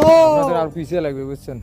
আপনাদের আর পিছিয়ে লাগবে বুঝছেন?